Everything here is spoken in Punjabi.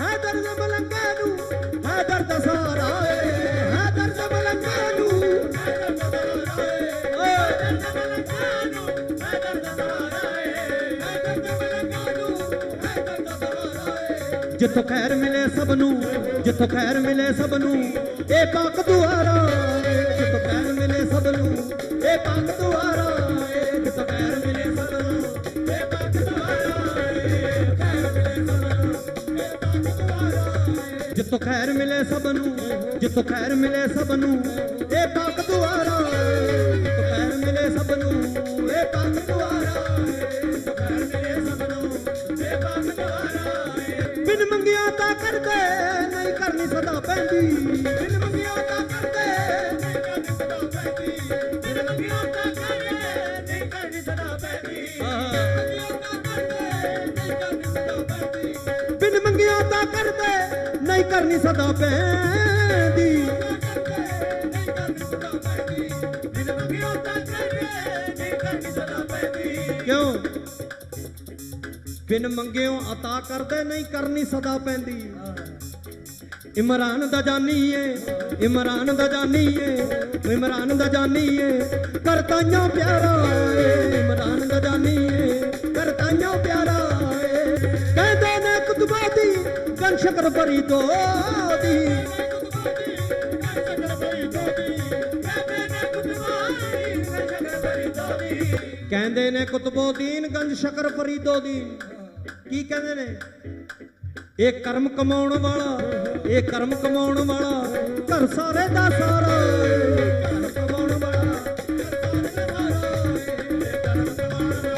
ਹੈ ਦਰਦ ਮਲੰਗਾ ਨੂੰ ਹੈ ਦਰਦ ਸਾਰਾ ਏ ਹੈ ਦਰਦ ਮਲੰਗਾ ਨੂੰ। ਹੈ ਦਰਦ ਸਾਰਾ ਏ ਓਏ ਦਰਦ ਮਲੰਗਾ ਨੂੰ ਹੈ ਦਰਦ ਸਾਰਾ ਏ ਹੈ ਦਰਦ ਮਲੰਗਾ ਨੂੰ ਹੈ ਦਰਦ ਸਾਰਾ ਏ ਜਿੱਥੋਂ ਖੈਰ ਮਿਲੇ ਸਭ ਨੂੰ, ਜਿੱਥੋਂ ਖੈਰ ਮਿਲੇ ਸਭ ਨੂੰ, ਇਹ ਪਾਕ ਦੁਆਰਾ ਜਿੱਥੋਂ ਖੈਰ ਮਿਲੇ ਸਭ ਨੂੰ, ਇਹ ਪਾਕ ਜਿੱਥੋਂ ਖੈਰ ਮਿਲੇ ਸਭ ਨੂੰ ਜਿੱਥੋਂ ਖੈਰ ਮਿਲੇ ਸਭ ਨੂੰ ਇਹ ਪਾਕ ਦੁਆਰਾ। ਜਿੱਥੋਂ ਖੈਰ ਮਿਲੇ ਸਭ ਨੂੰ ਇਹ ਪਾਕ ਦੁਆਰਾ। ਖੈਰ ਮਿਲੇ ਸਭ ਨੂੰ ਇਹ ਪਾਕ ਦੁਆਰਾ। ਏ ਬਿਨ ਮੰਗਿਆ ਤਾਂ ਕਰਦੇ ਨਹੀਂ ਕਰਨੀ ਸਦਾ ਪੈਂਦੀ। ਬਿਨ ਮੰਗਿਆ ਤਾਂ ਕਰਦੇ ਨਹੀਂ ਕਰਨੀ ਸਦਾ ਪੈਂਦੀ। ਬਿਨ ਮੰਗਿਆ ਤਾਂ ਕਰਦੇ ਨਹੀਂ ਕਰਨੀ ਸਦਾ ਪੈਂਦੀ। ਬਿਨ ਮੰਗਿਆ ਤਾਂ ਕਰਦੇ ਨਹੀਂ ਕਰਨੀ ਸਦਾ ਪੈਂਦੀ ਕਿਉਂ? ਬਿਨ ਮੰਗਿਓ ਅਤਾ ਕਰਦੇ ਨਹੀਂ ਕਰਨੀ ਸਦਾ ਪੈਂਦੀ। ਇਮਰਾਨ ਦਾ ਜਾਨੀ ਏ, ਇਮਰਾਨ ਦਾ ਜਾਨੀ ਏ, ਇਮਰਾਨ ਦਾ ਜਾਨੀ ਏ ਕਰਤਾਈਆਂ ਪਿਆਰਾ ਏ। ਇਮਰਾਨ ਦਾ ਜਾਨੀ ਏ ਕਰਤਾਈਆਂ ਪਿਆਰਾ ਏ। ਕਹਿੰਦੇ ਨੇ ਕੁਤਬਾ ਦੀ ਕਰ ਸ਼ਕਰ ਭਰੀ ਦੋਦੀ ਕਹਿੰਦੇ ਨੇ ਕੁਤਬਉਦੀਨ ਗੰਜ ਸ਼ਕਰ ਫਰੀਦੋਦੀਨ ਕੀ ਕਹਿੰਦੇ ਨੇ? ਇਹ ਕਰਮ ਕਮਾਉਣ ਵਾਲਾ, ਇਹ ਕਰਮ ਕਮਾਉਣ ਵਾਲਾ, ਘਰ ਸਾਰੇ ਦਾ ਸਾਰਾ। ਕਰਮ ਕਮਾਉਣ ਵਾਲਾ, ਘਰ ਸਾਰੇ ਦਾ ਸਾਰਾ।